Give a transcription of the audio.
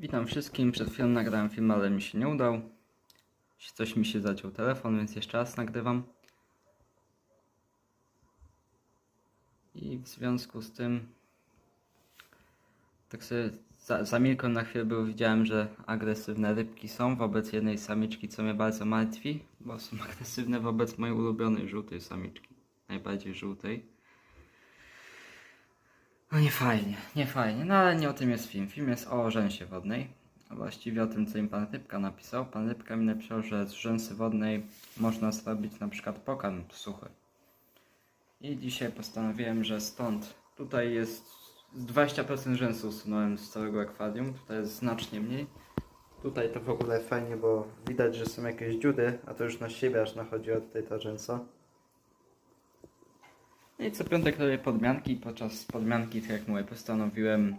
Witam wszystkim. Przed chwilą nagrałem film, ale mi się nie udał. Coś mi się zaciął telefon, więc jeszcze raz nagrywam. I w związku z tym tak sobie za, zamilkłem na chwilę, bo widziałem, że agresywne rybki są wobec jednej samiczki, co mnie bardzo martwi, bo są agresywne wobec mojej ulubionej żółtej samiczki. Najbardziej żółtej. No nie fajnie, nie fajnie, no ale nie o tym jest film. Film jest o rzęsie wodnej. A właściwie o tym, co im pan Rybka napisał. Pan Rybka mi napisał, że z rzęsy wodnej można zrobić na przykład pokarm suchy. I dzisiaj postanowiłem, że stąd tutaj jest z 20% rzęsu usunąłem z całego akwarium. Tutaj jest znacznie mniej. Tutaj to w ogóle fajnie, bo widać, że są jakieś dziury, a to już na siebie aż nachodziła tutaj ta rzęsa. No I co piątek robię podmianki. Podczas podmianki, tak jak mówię, postanowiłem